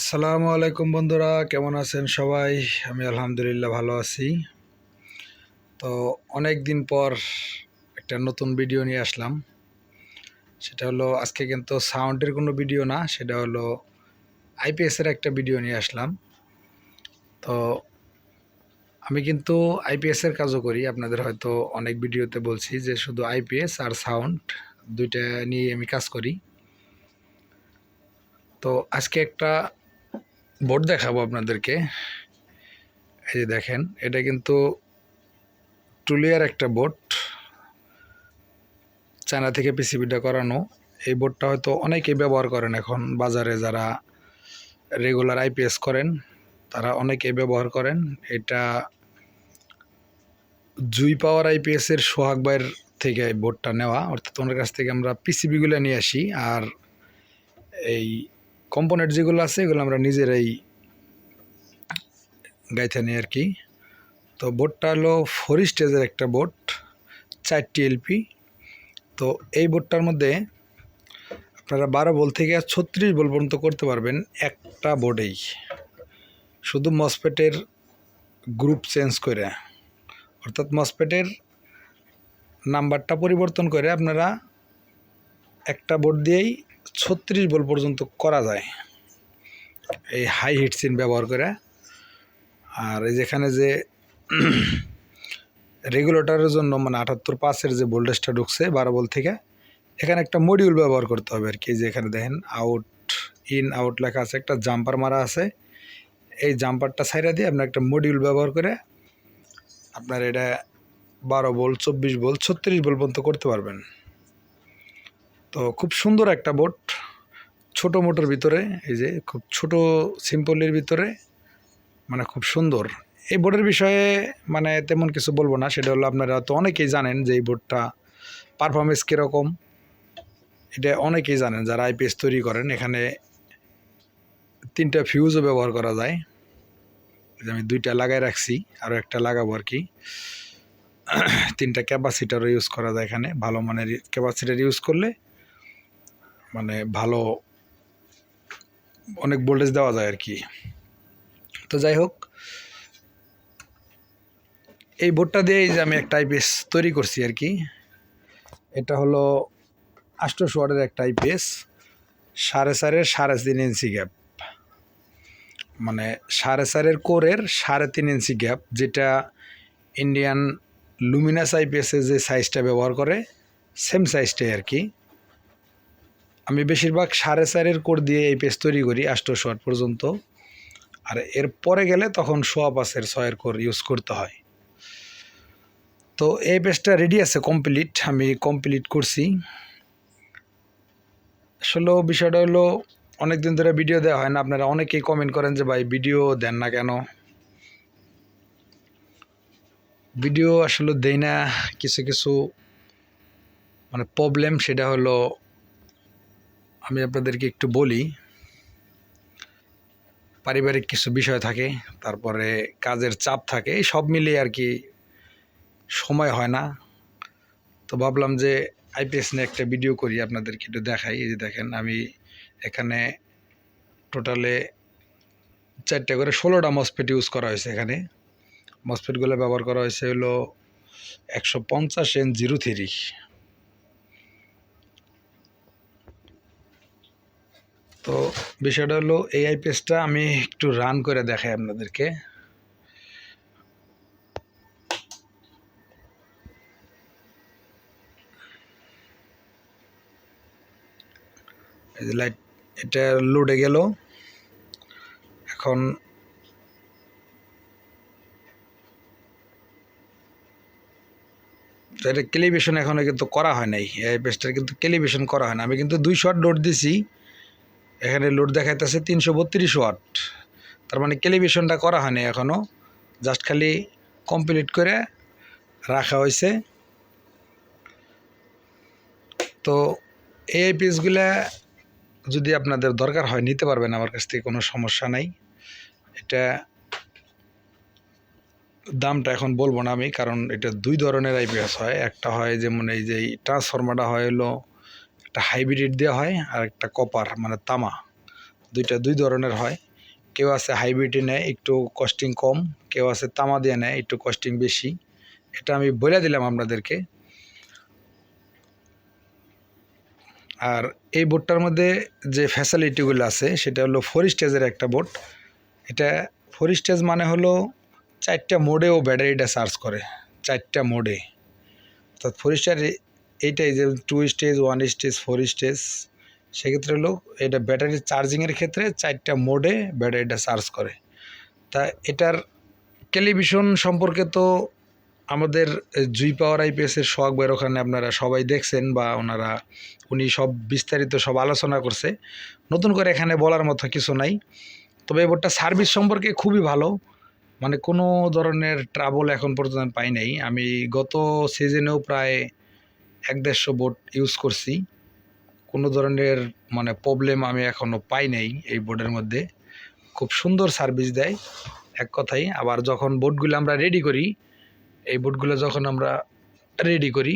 আসসালামু আলাইকুম বন্ধুরা, কেমন আছেন সবাই? আমি আলহামদুলিল্লাহ ভালো আছি। তো অনেক দিন পর একটা নতুন ভিডিও নিয়ে আসলাম। সেটা হলো, আজকে কিন্তু সাউন্ডের কোনো ভিডিও না, সেটা হলো আইপিএসের একটা ভিডিও নিয়ে আসলাম। তো আমি কিন্তু আইপিএসের কাজও করি, আপনাদের হয়তো অনেক ভিডিওতে বলছি যে শুধু আইপিএস আর সাউন্ড দুইটা নিয়ে আমি কাজ করি। তো আজকে একটা বোর্ড দেখাবো আপনাদেরকে। এই যে দেখেন, এটা কিন্তু টুলিয়ার একটা বোর্ড। চায়না থেকে পিসিবিটা করানো। এই বোর্ডটা হয়তো অনেকেই ব্যবহার করেন এখন বাজারে যারা রেগুলার আইপিএস করেন, তারা অনেকেই ব্যবহার করেন। এটা জুই পাওয়ার আইপিএসের সোহাগ থেকে বোর্ডটা নেওয়া। অর্থাৎ ওনার কাছ থেকে আমরা পিসিবিগুলো নিয়ে আসি। আর এই কম্পোনেন্ট যেগুলো আছে, এগুলো আমরা নিজেরাই গাইতে নিই আর কি। তো বোর্ডটা হলো ফোর স্টেজের একটা বোর্ড, চারটি এলপি তো এই বোর্ডটার মধ্যে আপনারা বারো বল থেকে ছত্রিশ বল পর্যন্ত করতে পারবেন একটা বোর্ডেই। শুধু মসপেটের গ্রুপ চেঞ্জ করে, অর্থাৎ মসপেটের নাম্বারটা পরিবর্তন করে আপনারা একটা বোর্ড দিয়েই ছত্রিশ বল পর্যন্ত করা যায়। এই হাই হিট সিন ব্যবহার করে। আর এই যেখানে যে রেগুলেটরের জন্য মানে আটাত্তর পাঁচের যে ভোল্টেজটা ঢুকছে বারো বল থেকে, এখানে একটা মডিউল ব্যবহার করতে হবে আর কি যে এখানে দেখেন আউট ইন আউট লেখা আছে, একটা জাম্পার মারা আছে। এই জাম্পারটা সাইডা দিয়ে আপনি একটা মডিউল ব্যবহার করে আপনার এটা বারো বল, চব্বিশ বল, ছত্রিশ বল পর্যন্ত করতে পারবেন। তো খুব সুন্দর একটা বোট ছোটো মোটর ভিতরে, এই যে খুব ছোট সিম্পলের ভিতরে মানে খুব সুন্দর। এই বোর্ডের বিষয়ে মানে তেমন কিছু বলব না, সেটা হলো আপনারা তো অনেকেই জানেন যে এই বোর্ডটা পারফরমেন্স কীরকম। এটা অনেকেই জানেন যারা আইপিএস তৈরি করেন, এখানে তিনটা ফিউজও ব্যবহার করা যায়। আমি দুইটা লাগাই রাখছি আরও একটা লাগাবো আর কি। তিনটা ক্যাপাসিটারও ইউজ করা যায় এখানে, ভালো মানের ক্যাপাসিটার ইউজ করলে মানে ভালো অনেক ভোল্টেজ দেওয়া যায় আর কি তো যাই হোক, এই বোর্ডটা দিয়েই যে আমি একটা আইপিএস তৈরি করছি আর কি এটা হলো আষ্টশো ওয়াটের একটা আইপিএস সাড়ে চারের সাড়ে তিন ইঞ্চি গ্যাপ মানে সাড়ে চারের কোরের সাড়ে তিন ইঞ্চি গ্যাপ যেটা ইন্ডিয়ান লুমিনাস আইপিএসের যে সাইজটা ব্যবহার করে সেম সাইজটাই আর কি আমি বেশিরভাগ সাড়ে চারের কোর দিয়ে এই পেজ তৈরি করি, আষ্টশো ওয়াট পর্যন্ত। আর এর পরে গেলে তখন সোয়া পাঁচের ছয়ের কোর ইউজ করতে হয়। তো এই পেজটা রেডি আছে কমপ্লিট আমি কমপ্লিট করছি। আসলে বিষয়টা হলো অনেক দিন ধরে ভিডিও দেওয়া হয় না, আপনারা অনেকেই কমেন্ট করেন যে, ভাই ভিডিও দেন না কেন? ভিডিও আসলে দেই না, কিছু কিছু মানে প্রবলেম সেটা হলো আমি আপনাদেরকে একটু বলি, পারিবারিক কিছু বিষয় থাকে, তারপরে কাজের চাপ থাকে, এই সব মিলিয়ে আর কি সময় হয় না। তো ভাবলাম যে আইপিএস নিয়ে একটা ভিডিও করি, আপনাদেরকে একটু দেখাই। এই যে দেখেন, আমি এখানে টোটালে চারটে করে ষোলোটা মসপেট ইউজ করা হয়েছে এখানে। মসপেটগুলো ব্যবহার করা হয়েছে হলো একশো পঞ্চাশ এন জিরো থ্রি তো বিষয়টা হলো এই আইপিএসটা আমি একটু রান করে দেখাই আপনাদেরকে। লাইট এটা লোডে গেল। এখন এটা ক্যালিব্রেশন এখনও কিন্তু করা হয় নাই। এই আইপিএসটার কিন্তু ক্যালিব্রেশন করা হয় না। আমি কিন্তু দুই শট লোড দিছি। এখানে লোড দেখাইতেছে তিনশো বত্রিশ ওয়াট। তার মানে ক্যালিব্রেশনটা করা হয়নি এখনও জাস্ট খালি কমপ্লিট করে রাখা হয়েছে। তো এই পিসগুলা যদি আপনাদের দরকার হয়, নিতে পারবেন। আমার কাছ থেকে কোনো সমস্যা নাই। এটা দামটা এখন বলব না আমি, কারণ এটা দুই ধরনের আইপিএস হয়। একটা হয় যেমন এই যে ট্রান্সফরমারটা হয় হলো একটা হাইব্রিড দেওয়া হয় আর একটা কপার মানে তামা। দুইটা দুই ধরনের হয়। কেউ আছে হাইব্রিডে নেয়, একটু কস্টিং কম। কেউ আছে তামা দিয়ে নেয়, একটু কস্টিং বেশি। এটা আমি বলে দিলাম আপনাদেরকে। আর এই বোটটার মধ্যে যে ফ্যাসিলিটিগুলো আছে, সেটা হলো ফোর স্টেজের একটা বোট। এটা ফোর স্টেজ মানে হলো চারটা মোডেও ব্যাটারিটা চার্জ করে। চারটা মোডে অর্থাৎ ফোর স্টার এইটাই যে two stage one stage four stage সেক্ষেত্রে হলো এটা ব্যাটারি চার্জিংয়ের ক্ষেত্রে চারটা মোডে ব্যাটারিটা চার্জ করে। তা এটার টেলিভিশন সম্পর্কে তো আমাদের জুই পাওয়ার আইপিএসের শখ বের ওখানে আপনারা সবাই দেখছেন বা ওনারা, উনি সব বিস্তারিত সব আলোচনা করছে। নতুন করে এখানে বলার মতো কিছু নাই। তবে এই বোটটা সার্ভিস সম্পর্কে খুবই ভালো। মানে কোনো ধরনের ট্রাবল এখন পর্যন্ত পাই নাই। আমি গত সিজনেও প্রায় এক দেড়শো বোট ইউজ করছি। কোনো ধরনের মানে প্রবলেম আমি এখনও পাই নাই এই বোর্ডের মধ্যে। খুব সুন্দর সার্ভিস দেয়, এক কথাই আবার যখন বোটগুলো আমরা রেডি করি, এই বোটগুলো যখন আমরা রেডি করি,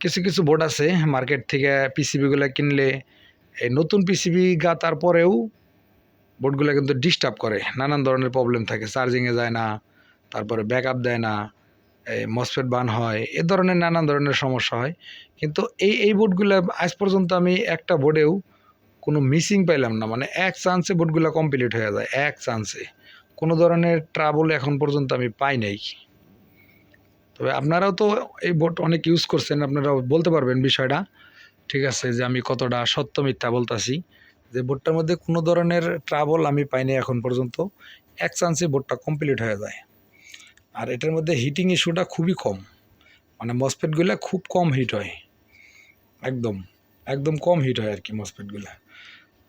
কিছু কিছু বোর্ড আছে মার্কেট থেকে পিসিবিগুলো কিনলে, এই নতুন পিসিবি গা তারপরেও বোর্ডগুলো কিন্তু ডিস্টার্ব করে, নানান ধরনের প্রবলেম থাকে। চার্জিংয়ে যায় না, তারপরে ব্যাকআপ দেয় না। মসফেট বান হয়, এ ধরনের নানান ধরনের সমস্যা হয়। কিন্তু এই এই বোর্ডগুলো আজ পর্যন্ত আমি একটা বোর্ডেও কোনো মিসিং পাইলাম না। মানে এক চান্সে বোর্ডগুলো কমপ্লিট হয়ে যায়, এক চান্সে কোনো ধরনের ট্রাবল এখন পর্যন্ত আমি পাই নাই। তবে আপনারাও তো এই বোট অনেক ইউজ করছেন আপনারা বলতে পারবেন বিষয়টা। ঠিক আছে, যে আমি কতটা সত্য মিথ্যা বলতাছি। যে বোটটার মধ্যে কোনো ধরনের ট্রাবল আমি পাইনি এখন পর্যন্ত। এক চান্সে বোটটা কমপ্লিট হয়ে যায়। আর এটার মধ্যে হিটিং ইস্যুটা খুবই কম। মানে মসপেটগুলো খুব কম হিট হয়। একদম একদম কম হিট হয় আর কি মসপেটগুলো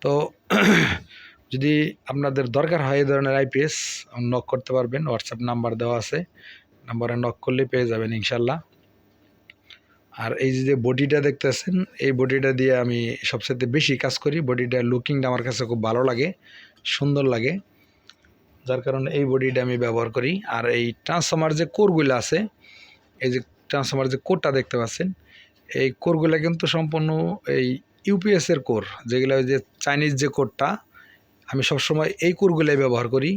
তো যদি আপনাদের দরকার হয় এই ধরনের আইপিএস নক করতে পারবেন। হোয়াটসঅ্যাপ নাম্বার দেওয়া আছে। নাম্বারে নক করলে পেয়ে যাবেন ইনশাল্লাহ আর এই যে বডিটা দেখতেছেন, এই বডিটা দিয়ে আমি সবচেয়ে বেশি কাজ করি। বডিটা লুকিংটা আমার কাছে খুব ভালো লাগে, সুন্দর লাগে। যার কারণে এই বডিটা আমি ব্যবহার করি। আর এই ট্রান্সফর্মার যে কোরগুলো আছে, এই যে ট্রান্সফর্মার যে কোরটা দেখতে পাচ্ছেন, এই কোরগুলো কিন্তু সম্পূর্ণ এই ইউপিএসের কোর, যেগুলো যে চাইনিজ যে কোরটা, আমি সবসময় এই কোরগুলোই ব্যবহার করি।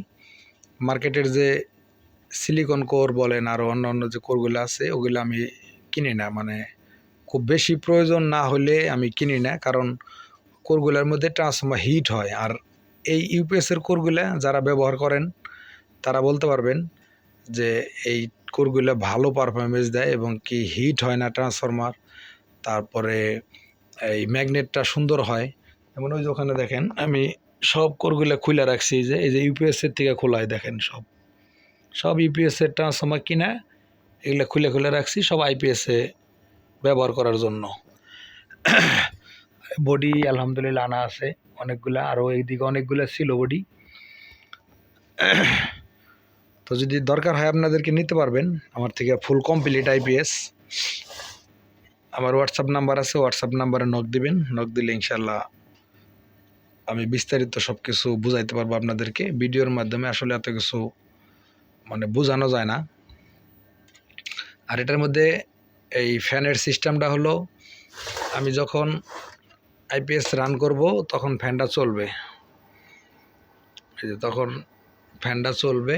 মার্কেটের যে সিলিকন কোর বলেন আরও অন্য অন্য যে কোরগুলো আছে, ওগুলো আমি কিনি না। মানে খুব বেশি প্রয়োজন না হলে আমি কিনি না, কারণ কোরগুলোর মধ্যে ট্রান্সফর্মার হিট হয়। আর এই ইউপিএসের কোরগুলো যারা ব্যবহার করেন, তারা বলতে পারবেন যে এই কোরগুলো ভালো পারফরমেন্স দেয় এবং কি হিট হয় না ট্রান্সফরমার তারপরে এই ম্যাগনেটটা সুন্দর হয়। যেমন ওই ওখানে দেখেন, আমি সব কোরগুলো খুলে রাখছি যে এই যে ইউপিএসের থেকে খোলায় দেখেন সব। সব ইউপিএসের ট্রান্সফর্মার কিনা, এগুলো খুলে খুলে রাখছি সব আইপিএসে ব্যবহার করার জন্য। বডি, আলহামদুলিল্লাহ, আনা আছে। অনেকগুলা, আরও এইদিকে অনেকগুলো ছিল বডি। তো যদি দরকার হয় আপনাদেরকে নিতে পারবেন, আমার থেকে ফুল কমপ্লিট আইপিএস আমার হোয়াটসঅ্যাপ নাম্বার আছে, হোয়াটসঅ্যাপ নাম্বারে নক দিবেন। নক দিলে ইনশাল্লাহ আমি বিস্তারিত সব কিছু বুঝাইতে পারব আপনাদেরকে। ভিডিওর মাধ্যমে আসলে এত কিছু মানে বোঝানো যায় না। আর এটার মধ্যে এই ফ্যানের সিস্টেমটা হলো, আমি যখন আইপিএস রান করব, তখন ফ্যানটা চলবে। তখন ফ্যানটা চলবে।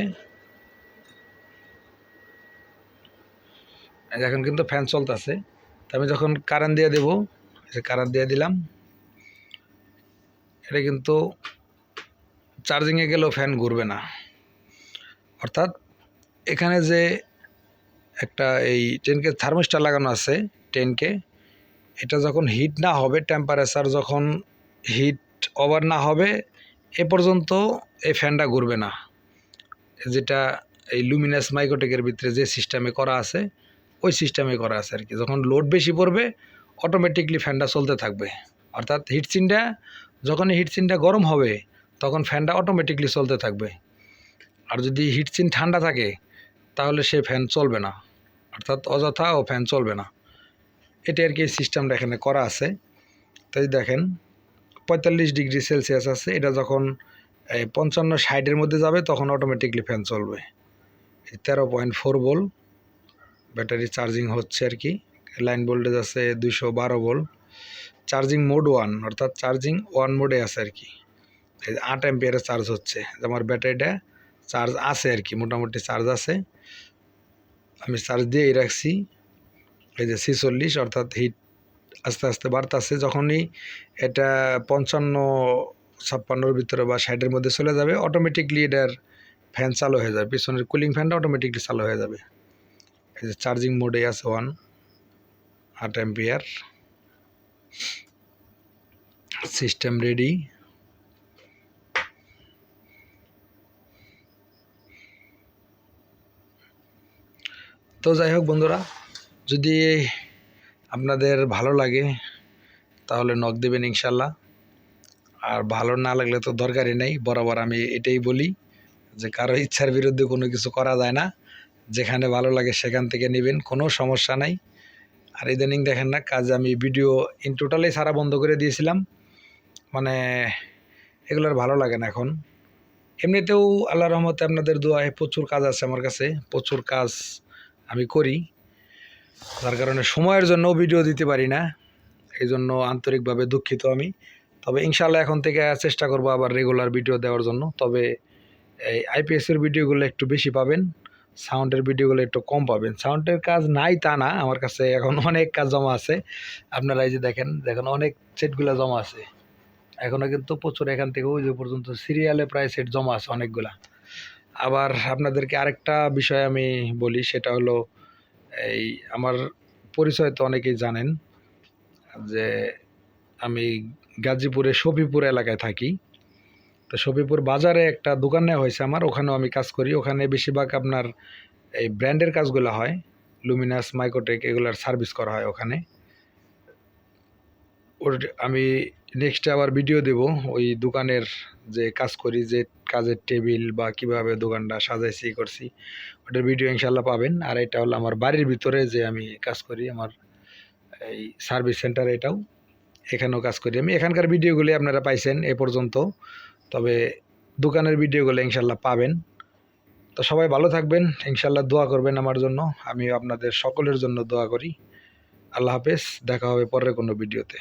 এখন কিন্তু ফ্যান চলতেছে। আমি যখন কারেন্ট দিয়ে দেবো কারেন্ট দিয়ে দিলাম, এটা কিন্তু চার্জিংয়ে গেলেও ফ্যান ঘুরবে না। অর্থাৎ এখানে যে একটা এই টেনকে থার্মোস্টার লাগানো আছে টেনকে এটা যখন হিট না হবে টেম্পারেচার যখন হিট ওভার না হবে, এ পর্যন্ত এই ফ্যানটা ঘুরবে না। যেটা এই লুমিনাস মাইক্রোটেকের ভিতরে যে সিস্টেমে করা আছে, ওই সিস্টেমে করা আছে আর কি। যখন লোড বেশি পড়বে অটোমেটিকলি ফ্যানটা চলতে থাকবে। অর্থাৎ হিটসিনটা যখন হিটসিনটা গরম হবে, তখন ফ্যানটা অটোমেটিকলি চলতে থাকবে। আর যদি হিটসিন ঠান্ডা থাকে, তাহলে সে ফ্যান চলবে না। অর্থাৎ অযথা ও ফ্যান চলবে না। এটি আর কি সিস্টেমটা এখানে করা আছে। তাই দেখেন, পঁয়তাল্লিশ ডিগ্রি সেলসিয়াস আছে। এটা যখন, এই পঞ্চান্ন ষাটের মধ্যে যাবে, তখন অটোমেটিকলি ফ্যান চলবে। তেরো পয়েন্ট ফোর বোল ব্যাটারি চার্জিং হচ্ছে আর কি। লাইন ভোল্টেজ আছে দুশো বারো বোল চার্জিং মোড ওয়ান অর্থাৎ চার্জিং ওয়ান মোডে আছে আর কি। আট অ্যাম্পিয়ারের চার্জ হচ্ছে। আমার ব্যাটারিটা চার্জ আছে আর কি, মোটামুটি চার্জ আছে। আমি চার্জ দিয়েই রাখছি। এই যে ছিচল্লিশ অর্থাৎ হিট আস্তে আস্তে বাড়তেছে, যখনই এটা পঞ্চান্ন, ছাপ্পান্নর ভিতরে বা ষাটের মধ্যে চলে যাবে অটোমেটিকলি এটার ফ্যান চালু হয়ে যাবে। পিছনের কুলিং ফ্যানটা অটোমেটিকলি চালু হয়ে যাবে। এই যে চার্জিং মোডে আছে ওয়ান আট অ্যাম্পিয়ার সিস্টেম রেডি তো যাই হোক বন্ধুরা যদি আপনাদের ভালো লাগে, তাহলে নক দেবেন ইনশাল্লাহ। আর ভালো না লাগলে তো দরকারই নেই। বরাবর আমি এটাই বলি যে, কারও ইচ্ছার বিরুদ্ধে কোনো কিছু করা যায় না। যেখানে ভালো লাগে সেখান থেকে নেবেন, কোনো সমস্যা নাই। আর ইদানিং দেখেন না, কাজ আমি ভিডিও ইন টোটালি সারা বন্ধ করে দিয়েছিলাম। মানে এগুলোর ভালো লাগে না এখন। এমনিতেও আল্লাহ রহমতে আপনাদের দোয়ায় প্রচুর কাজ আছে আমার কাছে। প্রচুর কাজ আমি করি। যার কারণে সময়ের জন্য ভিডিও দিতে পারি না। এই জন্য আন্তরিকভাবে দুঃখিত আমি। তবে ইনশাল্লাহ এখন থেকে চেষ্টা করব আবার রেগুলার ভিডিও দেওয়ার জন্য। তবে এই আইপিএসের ভিডিওগুলো একটু বেশি পাবেন সাউন্ডের ভিডিওগুলো একটু কম পাবেন। সাউন্ডের কাজ নাই তা না, আমার কাছে এখন অনেক কাজ জমা আছে। আপনারা এই যে দেখেন দেখেন অনেক সেটগুলো জমা আছে। এখনও কিন্তু প্রচুর এখান থেকে ওই যে পর্যন্ত সিরিয়ালে প্রায় সেট জমা আছে অনেকগুলা। আবার আপনাদেরকে আরেকটা বিষয় আমি বলি, সেটা হলো এই আমার পরিচয় তো অনেকেই জানেন, যে আমি গাজীপুরে শফিপুর এলাকায় থাকি। তো শফিপুর বাজারে একটা দোকান নেওয়া হয়েছে আমার, ওখানেও আমি কাজ করি। ওখানে বেশিরভাগ আপনার এই ব্র্যান্ডের কাজগুলো হয়, লুমিনাস মাইক্রোটেক এগুলার সার্ভিস করা হয় ওখানে। ওর আমি নেক্সটে আবার ভিডিও দেব, ওই দোকানের যে কাজ করি, যে কাজের টেবিল বা কীভাবে দোকানটা সাজাইছি করছি, ওটার ভিডিও ইনশাল্লাহ পাবেন। আর এটা হলো আমার বাড়ির ভিতরে যে আমি কাজ করি, আমার এই সার্ভিস সেন্টার এটাও। এখানেও কাজ করি আমি। এখানকার ভিডিওগুলি আপনারা পাইছেন এ পর্যন্ত। তবে দোকানের ভিডিওগুলো ইনশাল্লাহ পাবেন। তো সবাই ভালো থাকবেন। ইনশাল্লাহ দোয়া করবেন আমার জন্য। আমি আপনাদের সকলের জন্য দোয়া করি। আল্লাহ হাফেজ। দেখা হবে পরের কোনো ভিডিওতে